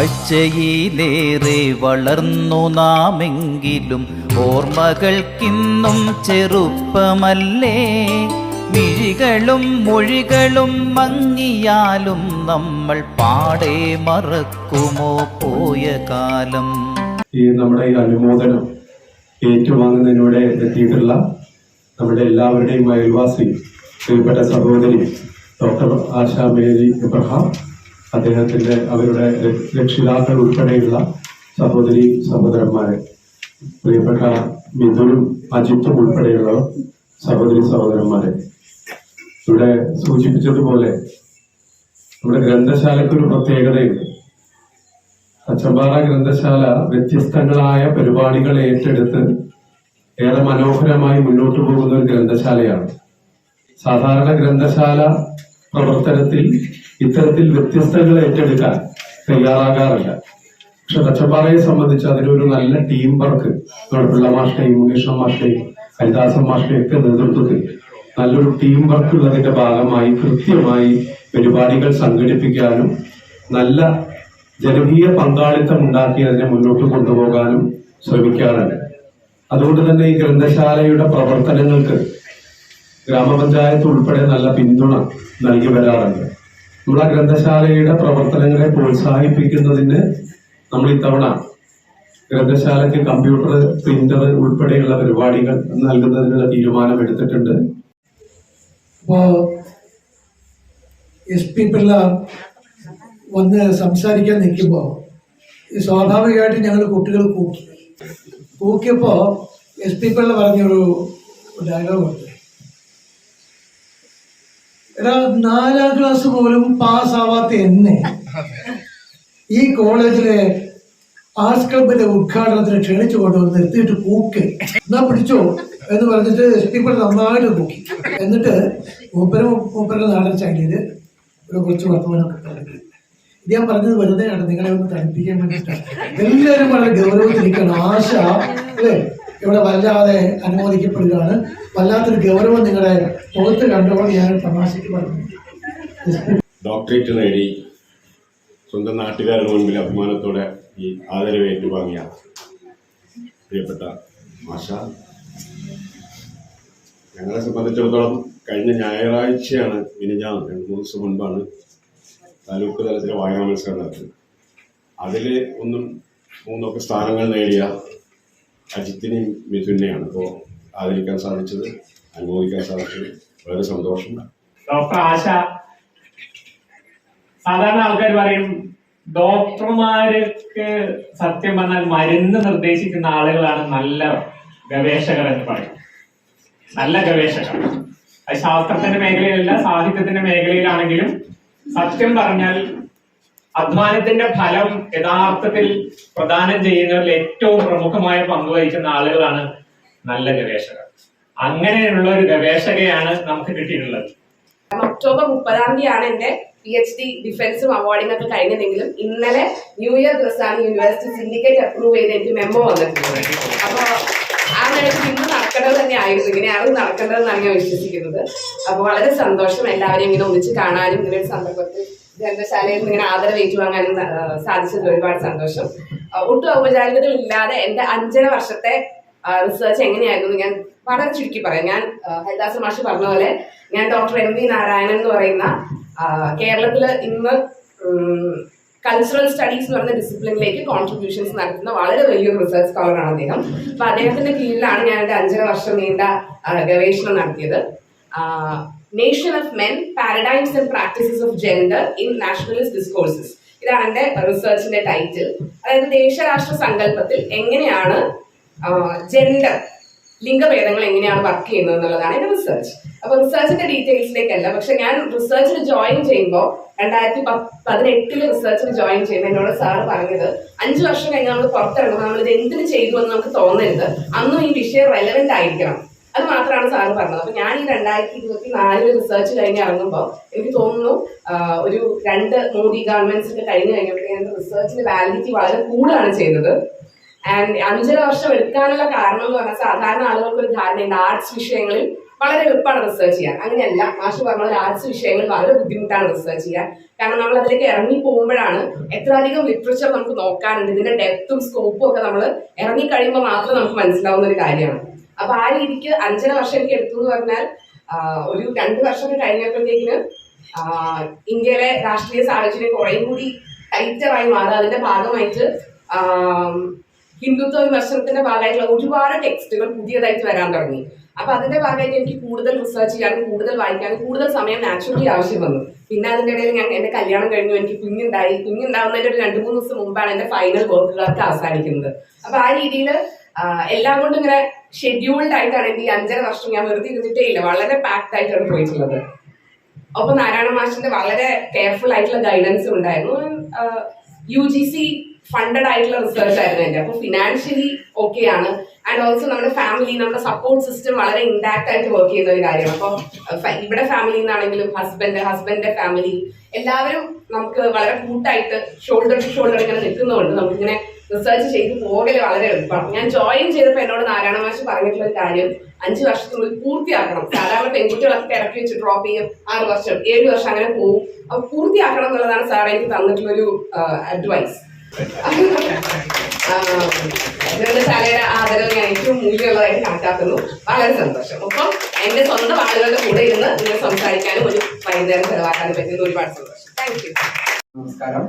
കാഴ്ചയിലേറെ വളർന്നു നാമെങ്കിലും ഓർമ്മകൾക്കിന്നും ചെറുപ്പമല്ലേ. മിഴികളും മൊഴികളും മങ്ങിയാലും നമ്മൾ പാടെ മറക്കുമോ പോയ കാലം. ഈ നമ്മുടെ ഈ അനുമോദനം ഏറ്റുവാങ്ങുന്നതിലൂടെ എത്തിയിട്ടുള്ള നമ്മുടെ എല്ലാവരുടെയും അയൽവാസി പ്രിയപ്പെട്ട സഹോദരി ഡോക്ടർ ആശാ മേരി ഇബ്രഹാം. അദ്ദേഹത്തിന്റെ അവരുടെ രക്ഷിതാക്കൾ ഉൾപ്പെടെയുള്ള സഹോദരി സഹോദരന്മാരെ പ്രിയപ്പെട്ട മിഥുനും അജിത്തും ഉൾപ്പെടെയുള്ള സഹോദരി സഹോദരന്മാരെ. ഇവിടെ സൂചിപ്പിച്ചതുപോലെ നമ്മുടെ ഗ്രന്ഥശാലയ്ക്ക് ഒരു പ്രത്യേകതയുണ്ട്. അച്ചമ്പാറ ഗ്രന്ഥശാല വ്യത്യസ്തങ്ങളായ പരിപാടികൾ ഏറ്റെടുത്ത് ഏറെ മനോഹരമായി മുന്നോട്ട് പോകുന്ന ഒരു ഗ്രന്ഥശാലയാണ്. സാധാരണ ഗ്രന്ഥശാല പ്രവർത്തനത്തിൽ ഇത്തരത്തിൽ വ്യത്യസ്തങ്ങൾ ഏറ്റെടുക്കാൻ തയ്യാറാകാറില്ല. പക്ഷെ കച്ചപ്പാറയെ സംബന്ധിച്ച് അതിനൊരു നല്ല ടീം വർക്ക് നമ്മുടെ പിള്ള മാഷ്ടയും മുനീഷ മാഷ്ടയും ഹരിദാസൻ മാഷ്ടയും ഒക്കെ നേതൃത്വത്തിൽ നല്ലൊരു ടീം വർക്ക് ഉള്ളതിന്റെ ഭാഗമായി കൃത്യമായി പരിപാടികൾ സംഘടിപ്പിക്കാനും നല്ല ജനകീയ പങ്കാളിത്തം ഉണ്ടാക്കി അതിനെ മുന്നോട്ട് കൊണ്ടുപോകാനും ശ്രമിക്കാറുണ്ട്. അതുകൊണ്ട് തന്നെ ഈ ഗ്രന്ഥശാലയുടെ പ്രവർത്തനങ്ങൾക്ക് ഗ്രാമപഞ്ചായത്ത് ഉൾപ്പെടെ നല്ല പിന്തുണ നൽകി വരാറുണ്ട്. നമ്മൾ ആ ഗ്രന്ഥശാലയുടെ പ്രവർത്തനങ്ങളെ പ്രോത്സാഹിപ്പിക്കുന്നതിന് നമ്മൾ ഇത്തവണ ഗ്രന്ഥശാലയ്ക്ക് കമ്പ്യൂട്ടർ പ്രിന്റർ ഉൾപ്പെടെയുള്ള പരിപാടികൾ നൽകുന്നതിനുള്ള തീരുമാനം എടുത്തിട്ടുണ്ട്. അപ്പോ എസ് പി പിള്ള വന്ന് സംസാരിക്കാൻ നിൽക്കുമ്പോൾ സ്വാഭാവികമായിട്ട് ഞങ്ങൾ കുട്ടികൾ കൂക്കി. കൂക്കിയപ്പോ എസ് പി പിള്ള പറഞ്ഞൊരു ഡയലോഗ് ഉണ്ട്. എടാ നാലാം ക്ലാസ് പോലും പാസ്സാവാത്ത എന്നെ. ഈ കോളേജിലെ ആർട്സ് ക്ലബിന്റെ ഉദ്ഘാടനത്തിന് ക്ഷണിച്ചു കൊണ്ടുവന്ന് നിർത്തിയിട്ട് പൂക്ക്. എന്നാ പിടിച്ചോ എന്ന് പറഞ്ഞിട്ട് ഇപ്പോൾ നന്നായിട്ട് പൂക്കി. എന്നിട്ട് മൂപ്പര മൂപ്പരുടെ നാടൻ ശൈലിയിൽ ഒരു കുറച്ച് പറഞ്ഞു ഇത് ഞാൻ പറഞ്ഞത് വെറുതെയാണ്. നിങ്ങളെ ഒന്ന് തണുപ്പിക്കാൻ വേണ്ടിയിട്ടാണ്. എല്ലാവരും വളരെ ഗൗരവത്തിരിക്കണം ആശ അല്ലേ? ഇവിടെ വല്ലാതെ അനുമോദിക്കപ്പെടുകയാണ്. വല്ലാത്തൊരു ഗൗരവം നിങ്ങളുടെ മുഖത്ത് കണ്ടപ്പോൾ ഞാൻ തമാശയ്ക്ക് പറഞ്ഞു. ഡോക്ടറേറ്റ് നേടി. സ്വന്തം നാട്ടുകാരുടെ മുൻപിൽ അഭിമാനത്തോടെ ഈ ആദരവ് ഏറ്റുവാങ്ങിയ പ്രിയപ്പെട്ട മാഷ. ഞങ്ങളെ സംബന്ധിച്ചിടത്തോളം കഴിഞ്ഞ ഞായറാഴ്ചയാണ് മിനിഞ്ഞാണ് രണ്ട് മൂന്ന് ദിവസം മുൻപാണ് താലൂക്ക് തലത്തിലെ വായനാ മത്സരം നടത്തുന്നത് അതിൽ ഒന്നും മൂന്നൊക്കെ സ്ഥാനങ്ങൾ നേടിയ അജിത്തിനെയും മിഥുനെയാണ് ഇപ്പോൾ ആദരിക്കാൻ സാധിച്ചത് അനുമോദിക്കാൻ സാധിച്ചത്. വളരെ സന്തോഷം. ഡോക്ടർ ആശ. സാധാരണ ആൾക്കാർ പറയും ഡോക്ടർമാർക്ക് സത്യം പറഞ്ഞാൽ മരുന്ന് നിർദ്ദേശിക്കുന്ന ആളുകളാണ് നല്ല ഗവേഷകർ എന്ന് പറയും. നല്ല ഗവേഷകർ. അത് ശാസ്ത്രത്തിന്റെ മേഖലയിലല്ല സാഹിത്യത്തിന്റെ മേഖലയിലാണെങ്കിലും സത്യം പറഞ്ഞാൽ അധ്വാനത്തിന്റെ ഫലം യഥാർത്ഥത്തിൽ പ്രദാനം ചെയ്യുന്നതിൽ ഏറ്റവും പ്രമുഖമായ പങ്ക് വഹിക്കുന്ന ആളുകളാണ് നല്ല ഗവേഷകർ. അങ്ങനെയുള്ള ഒരു ഗവേഷകയാണ് നമുക്ക് കിട്ടിയിട്ടുള്ളത്. ഒക്ടോബർ മുപ്പതാം തീയതിയാണ് എന്റെ പി എച്ച് ഡി ഡിഫൻസും അവാർഡിംഗ് ഒക്കെ കഴിഞ്ഞതെങ്കിലും ഇന്നലെ ന്യൂ ഇയർ ദിവസമാണ് യൂണിവേഴ്സിറ്റി സിൻഡിക്കേറ്റ് അപ്രൂവ് ചെയ്ത് എനിക്ക് മെമ്മോ വന്നിട്ടുണ്ട്. അപ്പൊ ആ നേരത്തിൽ ഇന്ന് നടക്കേണ്ടത് തന്നെ ആയിരുന്നു ഇങ്ങനെയാണ് നടക്കേണ്ടതെന്നാണ് ഞാൻ വിശ്വസിക്കുന്നത്. അപ്പൊ വളരെ സന്തോഷം എല്ലാവരെയും ഇങ്ങനെ ഒന്നിച്ച് കാണാനും ഇങ്ങനെ ഒരു സന്ദർഭത്തിൽ ഗ്രന്ഥശാലയിൽ നിന്ന് ആദരവ് ഏറ്റുവാങ്ങാനും സാധിച്ചത് ഒരുപാട് സന്തോഷം. ഒട്ടും ഔപചാരികതകൾ ഇല്ലാതെ എന്റെ അഞ്ചര വർഷത്തെ റിസർച്ച് എങ്ങനെയായിരുന്നു ഞാൻ വളരെ ചുരുക്കി പറയാം. ഞാൻ ഹരിദാസ് മാഷ് പറഞ്ഞ പോലെ ഞാൻ ഡോക്ടർ എം വി നാരായണൻ എന്ന് പറയുന്ന കേരളത്തിൽ ഇന്ന് കൾച്ചറൽ സ്റ്റഡീസ് എന്ന് പറയുന്ന ഡിസിപ്ലിനിലേക്ക് കോൺട്രിബ്യൂഷൻസ് നടത്തുന്ന വളരെ വലിയൊരു റിസർച്ച് സ്കോളറാണ് അദ്ദേഹം. അപ്പൊ അദ്ദേഹത്തിന്റെ കീഴിലാണ് ഞാൻ എന്റെ അഞ്ചര വർഷം നീണ്ട ഗവേഷണം നടത്തിയത്. Nation of men paradigms and practices of gender in nationalist discourses ഇതാണ് എന്റെ റിസർച്ചിന്റെ ടൈറ്റിൽ അതായത് ദേശരാഷ്ട്ര സങ്കല്പത്തിൽ എങ്ങനെയാണ് ജെൻഡർ ലിംഗഭേദങ്ങൾ എങ്ങനെയാണ് വർക്ക് ചെയ്യുന്നത് എന്നുള്ളതാണ് എന്റെ റിസർച്ച് അപ്പൊ റിസർച്ചിന്റെ ഡീറ്റെയിൽസിലേക്കല്ല പക്ഷെ ഞാൻ റിസർച്ചിൽ ജോയിൻ ചെയ്യുമ്പോൾ രണ്ടായിരത്തി പതിനെട്ടിൽ റിസർച്ചിൽ ജോയിൻ ചെയ്യുമ്പോൾ എന്നോട് സാർ പറഞ്ഞത് അഞ്ചു വർഷം കഴിഞ്ഞ് നമ്മൾ പുറത്തിറങ്ങുമ്പോൾ നമ്മൾ ഇത് എന്തിനു ചെയ്തു എന്ന് നമുക്ക് തോന്നരുത്. അന്നും ഈ വിഷയം റെലവെന്റ് ആയിരിക്കണം. അത് മാത്രമാണ് സാർ പറഞ്ഞത്. അപ്പൊ ഞാൻ ഈ രണ്ടായിരത്തി ഇരുപത്തി നാലിൽ റിസർച്ച് കഴിഞ്ഞ് ഇറങ്ങുമ്പോൾ എനിക്ക് തോന്നുന്നു ഒരു രണ്ട് മോദി ഗവൺമെന്റ്സിന്റെ കഴിഞ്ഞ് കഴിഞ്ഞപ്പോഴത്തേക്കും റിസർച്ചിന്റെ വാലിഡിറ്റി വളരെ കൂടുതലാണ് ചെയ്തത്. ആൻഡ് അഞ്ചര വർഷം എടുക്കാനുള്ള കാരണം എന്ന് പറഞ്ഞാൽ സാധാരണ ആളുകൾക്ക് ഒരു ധാരണയുണ്ട് ആർട്സ് വിഷയങ്ങളിൽ വളരെ എളുപ്പമാണ് റിസർച്ച് ചെയ്യാൻ. അങ്ങനെയല്ല മാഷ് പറഞ്ഞ ആർട്സ് വിഷയങ്ങൾ വളരെ ബുദ്ധിമുട്ടാണ് റിസർച്ച് ചെയ്യാൻ. കാരണം നമ്മൾ അതിലേക്ക് ഇറങ്ങി പോകുമ്പോഴാണ് എത്ര അധികം ലിറ്ററേച്ചർ നമുക്ക് നോക്കാനുണ്ട് ഇതിന്റെ ഡെപ്തും സ്കോപ്പും ഒക്കെ നമ്മൾ ഇറങ്ങി കഴിയുമ്പോൾ മാത്രം നമുക്ക് മനസ്സിലാവുന്ന ഒരു കാര്യമാണ്. അപ്പൊ ആ രീതിക്ക് അഞ്ചര വർഷം എനിക്ക് എടുത്തു എന്ന് പറഞ്ഞാൽ ഒരു രണ്ട് വർഷം കഴിഞ്ഞപ്പോഴത്തേക്കിന് ഇന്ത്യയിലെ രാഷ്ട്രീയ സാഹചര്യം കുറേയും കൂടി ടൈറ്ററായി മാറുക അതിന്റെ ഭാഗമായിട്ട് ഹിന്ദുത്വ വിമർശനത്തിന്റെ ഭാഗമായിട്ടുള്ള ഒരുപാട് ടെക്സ്റ്റുകൾ പുതിയതായിട്ട് വരാൻ തുടങ്ങി. അപ്പൊ അതിന്റെ ഭാഗമായിട്ട് എനിക്ക് കൂടുതൽ റിസർച്ച് ചെയ്യാനും കൂടുതൽ വായിക്കാനും കൂടുതൽ സമയം നാച്ചുറലി ആവശ്യം വന്നു. പിന്നെ അതിന്റെ ഇടയിൽ ഞാൻ എന്റെ കല്യാണം കഴിഞ്ഞു എനിക്ക് കുഞ്ഞുണ്ടായി. കുഞ്ഞുണ്ടാവുന്നതിന്റെ ഒരു രണ്ട് മൂന്ന് ദിവസം മുമ്പാണ് എന്റെ ഫൈനൽ വർക്കുകളൊക്കെ അവസാനിക്കുന്നത്. അപ്പൊ ആ രീതിയിൽ എല്ലാം കൊണ്ടും ഇങ്ങനെ ഷെഡ്യൂൾഡ് ആയിട്ടാണ് ഈ അഞ്ചര വർഷം ഞാൻ വെറുതെ ഇരുന്നിട്ടേ ഇല്ല. വളരെ പാക്ഡ് ആയിട്ടാണ് പോയിട്ടുള്ളത്. അപ്പൊ നാരായണ മാഷിന്റെ വളരെ കെയർഫുൾ ആയിട്ടുള്ള ഗൈഡൻസ് ഉണ്ടായിരുന്നു. യു ജി സി ഫണ്ടഡ് ആയിട്ടുള്ള റിസർച്ച് ആയിരുന്നു എന്റെ അപ്പൊ ഫിനാൻഷ്യലി ഓക്കെ ആണ്. ആൻഡ് ഓൾസോ നമ്മുടെ ഫാമിലി നമ്മുടെ സപ്പോർട്ട് സിസ്റ്റം വളരെ ഇൻടാക്ട് ആയിട്ട് വർക്ക് ചെയ്യുന്ന ഒരു കാര്യമാണ്. അപ്പോൾ ഇവിടെ ഫാമിലി നിന്നാണെങ്കിലും ഹസ്ബൻഡ് ഹസ്ബൻഡിന്റെ ഫാമിലി എല്ലാവരും നമുക്ക് വളരെ കൂട്ടായിട്ട് ഷോൾഡർ ടു ഷോൾഡർ ഇങ്ങനെ നിൽക്കുന്നതുകൊണ്ട് നമുക്കിങ്ങനെ റിസർച്ച് ചെയ്ത് പോകൽ വളരെ എളുപ്പമാണ്. ഞാൻ ജോയിൻ ചെയ്തപ്പോൾ എന്നോട് നാരായണ മാഷ് പറഞ്ഞിട്ടുള്ള ഒരു കാര്യം അഞ്ച് വർഷത്തിനുള്ളിൽ പൂർത്തിയാക്കണം. സാധാരണ പെൺകുട്ടികളൊക്കെ ഇറക്കി വെച്ച് ഡ്രോപ്പ് ചെയ്യും ആറ് വർഷം ഏഴ് വർഷം അങ്ങനെ പോകും അപ്പൊ പൂർത്തിയാക്കണം എന്നുള്ളതാണ് സാർ എനിക്ക് തന്നിട്ടുള്ളൊരു അഡ്വൈസ് ശാലയുടെ ആദരവ് ഞാൻ ഏറ്റവും മൂല്യമുള്ളതായിട്ട് കണക്കാക്കുന്നു. വളരെ സന്തോഷം. ഒപ്പം എന്റെ സ്വന്തം ആളുകളുടെ കൂടെ ഇരുന്ന് ഇങ്ങനെ സംസാരിക്കാനും ഒരു വൈകുന്നേരം ചെലവാക്കാനും പറ്റുന്ന ഒരുപാട് സന്തോഷം. താങ്ക് യു നമസ്കാരം.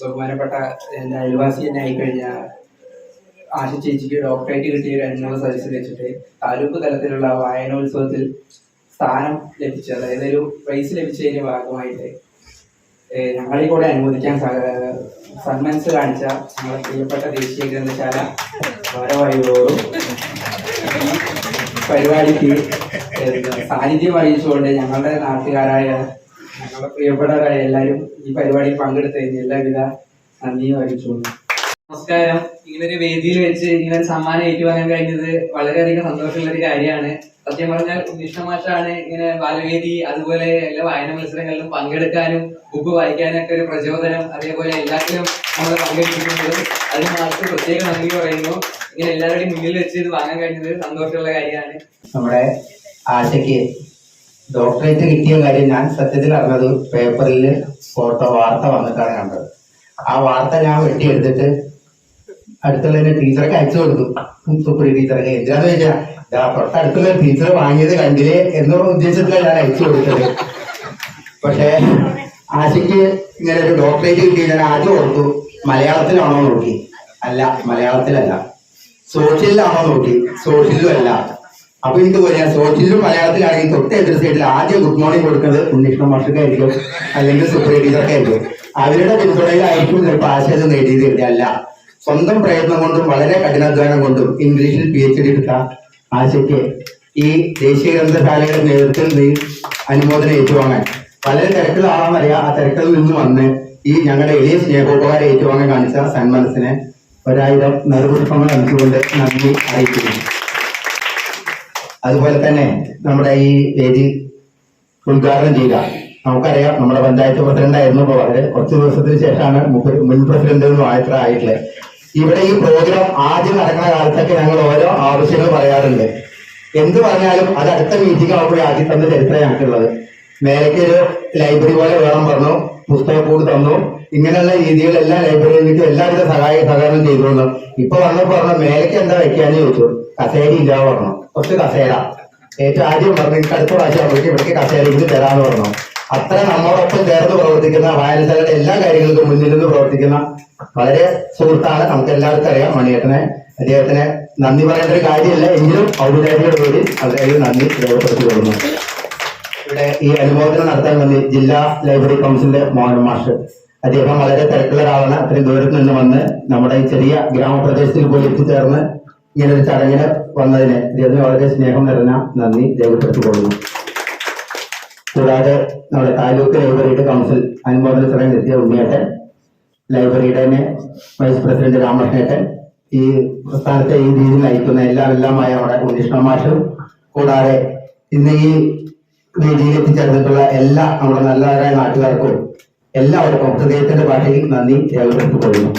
ബഹുമാനപ്പെട്ട എന്റെ അയൽവാസി തന്നെ ആയിക്കഴിഞ്ഞാൽ ആശ ചേച്ചിക്ക് ഡോക്ടറേറ്റ് കിട്ടിയ അനുമോദ സദസ്സിൽ വെച്ചിട്ട് താലൂക്ക് തലത്തിലുള്ള വായനോത്സവത്തിൽ സ്ഥാനം ലഭിച്ചു അതായത് ഒരു പ്രൈസ് ലഭിച്ചതിന്റെ ഭാഗമായിട്ട് ഞങ്ങളെ കൂടെ അനുമോദിക്കാൻ സ- സന്മനസ് കാണിച്ച നമ്മുടെ പ്രിയപ്പെട്ട ദേശീയ ഗ്രന്ഥശാല ഭാരവാഹികളോടും പരിപാടിക്ക് സാന്നിധ്യം വഹിച്ചുകൊണ്ട് ഞങ്ങളുടെ നാട്ടുകാരായ ഞങ്ങളുടെ പ്രിയപ്പെട്ടവരായ എല്ലാവരും ഈ പരിപാടിയിൽ പങ്കെടുത്തതിന് എല്ലാവിധ നന്ദിയും അറിയിച്ചുകൊണ്ടു നമസ്കാരം. ഇങ്ങനൊരു വേദിയിൽ വെച്ച് ഇങ്ങനെ സമ്മാനം ഏറ്റുവാങ്ങാൻ കഴിഞ്ഞത് വളരെയധികം സന്തോഷമുള്ള ഒരു കാര്യമാണ്. സത്യം പറഞ്ഞാൽ ഉന്നിഷ്ടമാഷാണ് മാഷാണ് ഇങ്ങനെ ബാലവേദി അതുപോലെ എല്ലാ വായന മത്സരങ്ങളിലും പങ്കെടുക്കാനും ബുക്ക് വായിക്കാനൊക്കെ ഒരു പ്രചോദനം അതേപോലെ എല്ലാത്തിനും നമ്മൾ പങ്കെടുക്കുന്നത് അതിന് മാർക്ക് പ്രത്യേക നന്ദി പറയുന്നു. ഇങ്ങനെ എല്ലാവരുടെയും മുന്നിൽ വെച്ച് ഇത് വാങ്ങാൻ കഴിഞ്ഞത് സന്തോഷമുള്ള കാര്യമാണ്. നമ്മുടെ ആശയ്ക്ക് ഡോക്ടറേറ്റ് കിട്ടിയ കാര്യം ഞാൻ സത്യത്തിൽ അറിഞ്ഞത് പേപ്പറിൽ ഫോട്ടോ വാർത്ത വന്നിട്ടാണ് കണ്ടത്. ആ വാർത്ത ഞാൻ വെട്ടിയെടുത്തിട്ട് അടുത്തുള്ള ടീച്ചർക്ക് അയച്ചു കൊടുത്തു. സുപ്രീം ടീച്ചർക്ക് എന്താന്ന് ചോദിച്ചാൽ "ദാ തൊട്ടടുത്തുള്ള ടീച്ചർ വാങ്ങിയത് കണ്ടില്ലേ എന്നുള്ള ഉദ്ദേശത്തിലാണ് ഞാൻ അയച്ചു കൊടുത്തത്. പക്ഷേ ആശയ്ക്ക് ഇങ്ങനെ ഒരു ഡോക്ടറേറ്റ് കിട്ടി ഞാൻ ആദ്യം ഓർത്തു മലയാളത്തിലാണോ നോക്കി. അല്ല മലയാളത്തിലല്ല. സോഷ്യലിലാണോ നോക്കി. സോഷ്യലിലും അല്ല. അപ്പൊ എനിക്ക് പറയാം സോഷ്യലും മലയാളത്തിലാണെങ്കിൽ തൊട്ട് എതിർ സൈഡിൽ ആദ്യം ഗുഡ് മോർണിംഗ് കൊടുക്കുന്നത് ഉണ്ണിഷ്ണ മാഷക്കായിരിക്കും അല്ലെങ്കിൽ സുപ്രിയ ടീച്ചർക്കായിരിക്കും. അവരുടെ പിന്തുണയിലായിരിക്കും ചിലപ്പോൾ ആശയം നേടിയത്. അല്ല സ്വന്തം പ്രയത്നം കൊണ്ടും വളരെ കഠിനാധ്വാനം കൊണ്ടും ഇംഗ്ലീഷിൽ പി എച്ച് ഡി എടുത്ത ആശയ്ക്ക് ഈ ദേശീയ ഗ്രന്ഥശാലയുടെ നേതൃത്വത്തിൽ നീ അനുമോദനം ഏറ്റുവാങ്ങാൻ. വളരെ തിരക്കിലാണെന്നറിയാം ആ തിരക്കിൽ നിന്ന് വന്ന് ഈ ഞങ്ങളുടെ എളിയ സ്നേഹോപകാരം ഏറ്റുവാങ്ങാൻ കാണിച്ച സന്മനസ്സിനെ ഒരായിരം നറുപുഷ്പങ്ങൾ നൽകിക്കൊണ്ട് നന്ദി അറിയിക്കുന്നു. അതുപോലെ തന്നെ നമ്മുടെ ഈ വേദി ഉദ്ഘാടനം ചെയ്യുക നമുക്കറിയാം നമ്മുടെ പഞ്ചായത്ത് പ്രസിഡന്റായിരുന്നു ഇപ്പോൾ വളരെ കുറച്ച് ദിവസത്തിന് ശേഷമാണ് മുൻ പ്രസിഡന്റ് ആയത്ര ആയിട്ടുള്ളത് ഇവിടെ ഈ പ്രോഗ്രാം ആദ്യം നടക്കുന്ന കാലത്തൊക്കെ ഞങ്ങൾ ഓരോ ആവശ്യങ്ങൾ പറയാറുണ്ട്. എന്ത് പറഞ്ഞാലും അത് അടുത്ത മീറ്റിംഗ് ആകുമ്പോൾ ആദ്യം തന്ന ചരിത്രം ഞങ്ങൾക്കുള്ളത്. മേലേക്ക് ഒരു ലൈബ്രറി പോലെ വേണം പറഞ്ഞു പുസ്തകം കൂടി തന്നു. ഇങ്ങനെയുള്ള രീതികളിൽ എല്ലാ ലൈബ്രറിയിലേക്കും എല്ലാവിധ സഹായ സഹകരണം ചെയ്തു തന്നു ഇപ്പൊ വന്നപ്പോ പറഞ്ഞു മേലേക്ക് എന്താ വയ്ക്കാന്ന് ചോദിച്ചു. കസേര ഇല്ല പറഞ്ഞു കുറച്ച് കസേര. ഏറ്റവും ആദ്യം പറഞ്ഞു എനിക്ക് അടുത്ത പ്രാവശ്യം ആകുമ്പോഴേക്കും ഇവിടേക്ക് കസേര ഇത് തരാന്ന് പറഞ്ഞു. അത്ര നമ്മോടൊപ്പം ചേർന്ന് പ്രവർത്തിക്കുന്ന വായനശാലയുടെ എല്ലാ കാര്യങ്ങൾക്കും മുന്നിൽ നിന്ന് പ്രവർത്തിക്കുന്ന വളരെ സുഹൃത്താണ് നമുക്ക് എല്ലാവർക്കും അറിയാം മണിയേട്ടനെ. അദ്ദേഹത്തിന് നന്ദി പറയേണ്ട ഒരു കാര്യമില്ല എങ്കിലും ഔപചാരികയുടെ പേരിൽ അദ്ദേഹം നന്ദി രേഖപ്പെടുത്തിക്കൊള്ളുന്നു. ഇവിടെ ഈ അനുമോദനം നടത്താൻ വേണ്ടി ജില്ലാ ലൈബ്രറി കൗൺസിലിന്റെ മോഹൻ മാഷ്. അദ്ദേഹം വളരെ തിരക്കുള്ള ഒരാളാണ്. അത്രയും ദൂരത്ത് നിന്ന് വന്ന് നമ്മുടെ ഈ ചെറിയ ഗ്രാമപ്രദേശത്തിൽ പോയി എത്തിച്ചേർന്ന് ഇങ്ങനെ ഒരു ചടങ്ങിന് വന്നതിന് ദൈവത്തിന് വളരെ സ്നേഹം നിറഞ്ഞ നന്ദി രേഖപ്പെടുത്തിക്കൊള്ളുന്നു. കൂടാതെ നമ്മുടെ താലൂക്ക് ലൈബ്രറിയുടെ കൗൺസിൽ അനുമോദന ചടങ്ങിൽ എത്തിയ ഉണ്ണിയേട്ടൻ ലൈബ്രറിയുടെ വൈസ് പ്രസിഡന്റ് രാമകൃഷ്ണേട്ടൻ ഈ പ്രസ്ഥാനത്തെ ഈ രീതിയിൽ നയിക്കുന്ന എല്ലാം എല്ലാമായ നമ്മുടെ ഉണ്ണിഷ്ണമാഷും കൂടാതെ ഇന്ന് ഈ വേദിയിൽ എത്തിച്ചേർന്നിട്ടുള്ള എല്ലാ നമ്മുടെ നല്ലവരായ നാട്ടുകാർക്കും എല്ലാവർക്കും ഹൃദയത്തിന്റെ ഭാഷയിൽ നന്ദി രേഖപ്പെടുത്തിക്കൊള്ളുന്നു.